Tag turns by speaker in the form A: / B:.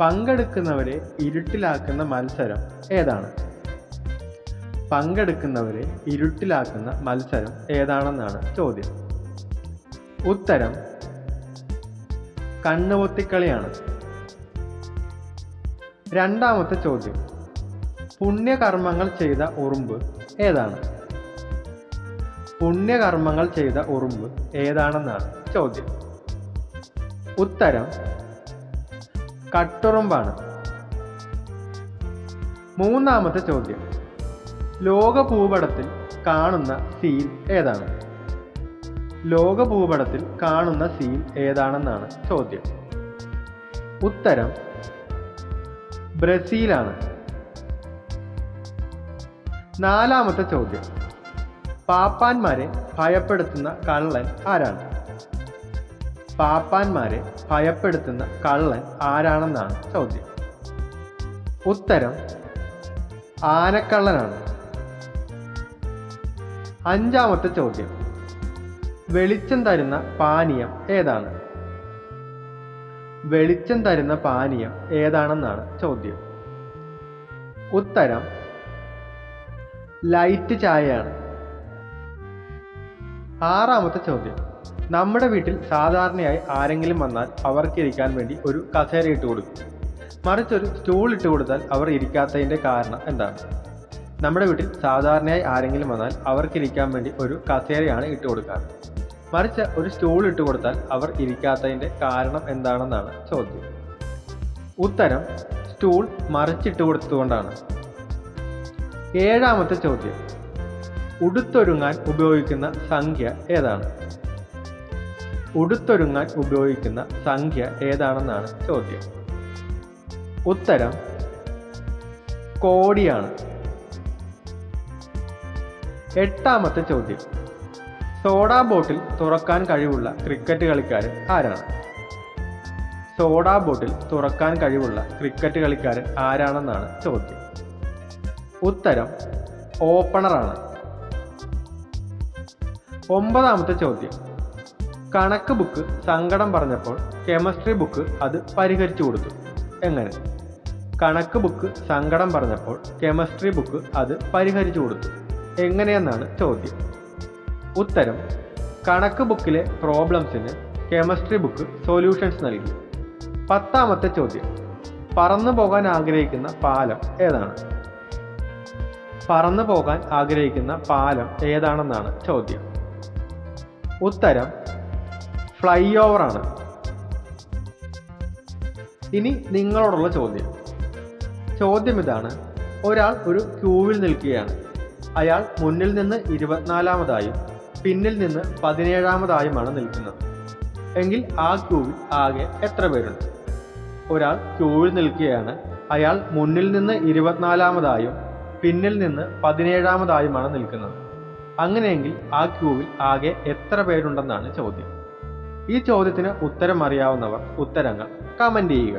A: പങ്കെടുക്കുന്നവരെ ഇരുട്ടിലാക്കുന്ന മത്സരം ഏതാണ്? പങ്കെടുക്കുന്നവരെ ഇരുട്ടിലാക്കുന്ന മത്സരം ഏതാണെന്നാണ് ചോദ്യം. ഉത്തരം കണ്ണുപൊത്തിക്കളിയാണ്. രണ്ടാമത്തെ ചോദ്യം. പുണ്യകർമ്മങ്ങൾ ചെയ്ത ഉറുമ്പ് ഏതാണ്? പുണ്യകർമ്മങ്ങൾ ചെയ്ത ഉറുമ്പ് ഏതാണെന്നാണ് ചോദ്യം. ഉത്തരം കട്ടുറുമ്പാണ്. മൂന്നാമത്തെ ചോദ്യം. ലോക ഭൂപടത്തിൽ കാണുന്ന സീൻ ഏതാണ്? ലോക ഭൂപടത്തിൽ കാണുന്ന സീൻ ഏതാണെന്നാണ് ചോദ്യം. ഉത്തരം ബ്രസീലാണ്. നാലാമത്തെ ചോദ്യം. പാപ്പാന്മാരെ ഭയപ്പെടുത്തുന്ന കള്ളൻ ആരാണ്? പാപ്പാന്മാരെ ഭയപ്പെടുത്തുന്ന കള്ളൻ ആരാണെന്നാണ് ചോദ്യം. ഉത്തരം ആനക്കള്ളനാണ്. അഞ്ചാമത്തെ ചോദ്യം വെളിച്ചം തരുന്ന പാനീയം ഏതാണ്? വെളിച്ചം തരുന്ന പാനീയം ഏതാണെന്നാണ് ചോദ്യം. ഉത്തരം ലൈറ്റ് ചായയാണ്. ആറാമത്തെ ചോദ്യം നമ്മുടെ വീട്ടിൽ സാധാരണയായി ആരെങ്കിലും വന്നാൽ അവർക്ക് ഇരിക്കാൻ വേണ്ടി ഒരു കസേര ഇട്ട് കൊടുക്കും. മറിച്ചൊരു സ്റ്റൂൾ ഇട്ട് കൊടുത്താൽ അവർ ഇരിക്കാത്തതിന്റെ കാരണം എന്താണ്? നമ്മുടെ വീട്ടിൽ സാധാരണയായി ആരെങ്കിലും വന്നാൽ അവർക്ക് ഇരിക്കാൻ വേണ്ടി ഒരു കസേരയാണ് ഇട്ട് കൊടുക്കാറ്. മറിച്ച് ഒരു സ്റ്റൂൾ ഇട്ട് കൊടുത്താൽ അവർ ഇരിക്കാത്തതിന്റെ കാരണം എന്താണെന്നാണ് ചോദ്യം. ഉത്തരം സ്റ്റൂൾ മറിച്ചിട്ട് കൊടുത്തുകൊണ്ടാണ്. ഏഴാമത്തെ ചോദ്യം. ഉടുത്തൊരുങ്ങാൻ ഉപയോഗിക്കുന്ന സംഖ്യ ഏതാണ്? ഉടുത്തൊരുങ്ങാൻ ഉപയോഗിക്കുന്ന സംഖ്യ ഏതാണെന്നാണ് ചോദ്യം. ഉത്തരം കോടിയാണ്. എട്ടാമത്തെ ചോദ്യം. സോഡാ ബോട്ടിൽ തുറക്കാൻ കഴിവുള്ള ക്രിക്കറ്റ് കളിക്കാരൻ ആരാണ്? സോഡാ ബോട്ടിൽ തുറക്കാൻ കഴിവുള്ള ക്രിക്കറ്റ് കളിക്കാരൻ ആരാണെന്നാണ് ചോദ്യം. ഉത്തരം ഓപ്പണറാണ്. ഒമ്പതാമത്തെ ചോദ്യം. കണക്ക് ബുക്ക് സങ്കടം പറഞ്ഞപ്പോൾ കെമിസ്ട്രി ബുക്ക് അത് പരിഹരിച്ചു കൊടുത്തു. എങ്ങനെ? കണക്ക് ബുക്ക് സങ്കടം പറഞ്ഞപ്പോൾ കെമിസ്ട്രി ബുക്ക് അത് പരിഹരിച്ചു കൊടുത്തു. എങ്ങനെയെന്നാണ് ചോദ്യം. ഉത്തരം കണക്ക് ബുക്കിലെ പ്രോബ്ലംസിന് കെമിസ്ട്രി ബുക്ക് സൊല്യൂഷൻസ് നൽകി. പത്താമത്തെ ചോദ്യം പറന്നു പോകാൻ ആഗ്രഹിക്കുന്ന പാലം ഏതാണ്? പറന്നു പോകാൻ ആഗ്രഹിക്കുന്ന പാലം ഏതാണെന്നാണ് ചോദ്യം. ഉത്തരം ഫ്ലൈ ഓവറാണ് ഇനി നിങ്ങളോടുള്ള ചോദ്യം. ചോദ്യം ഇതാണ്. ഒരാൾ ഒരു ക്യൂവിൽ നിൽക്കുകയാണ്. അയാൾ മുന്നിൽ നിന്ന് ഇരുപത്തിനാലാമതായും പിന്നിൽ നിന്ന് പതിനേഴാമതായുമാണ് നിൽക്കുന്നത്. എങ്കിൽ ആ ക്യൂവിൽ ആകെ എത്ര പേരുണ്ട്? ഒരാൾ ക്യൂവിൽ നിൽക്കുകയാണ്. അയാൾ മുന്നിൽ നിന്ന് ഇരുപത്തിനാലാമതായും പിന്നിൽ നിന്ന് പതിനേഴാമതായുമാണ് നിൽക്കുന്നത്. അങ്ങനെയെങ്കിൽ ആ ക്യൂവിൽ ആകെ എത്ര പേരുണ്ടെന്നാണ് ചോദ്യം. ഈ ചോദ്യത്തിന് ഉത്തരം അറിയാവുന്നവർ ഉത്തരങ്ങൾ കമന്റ് ചെയ്യുക.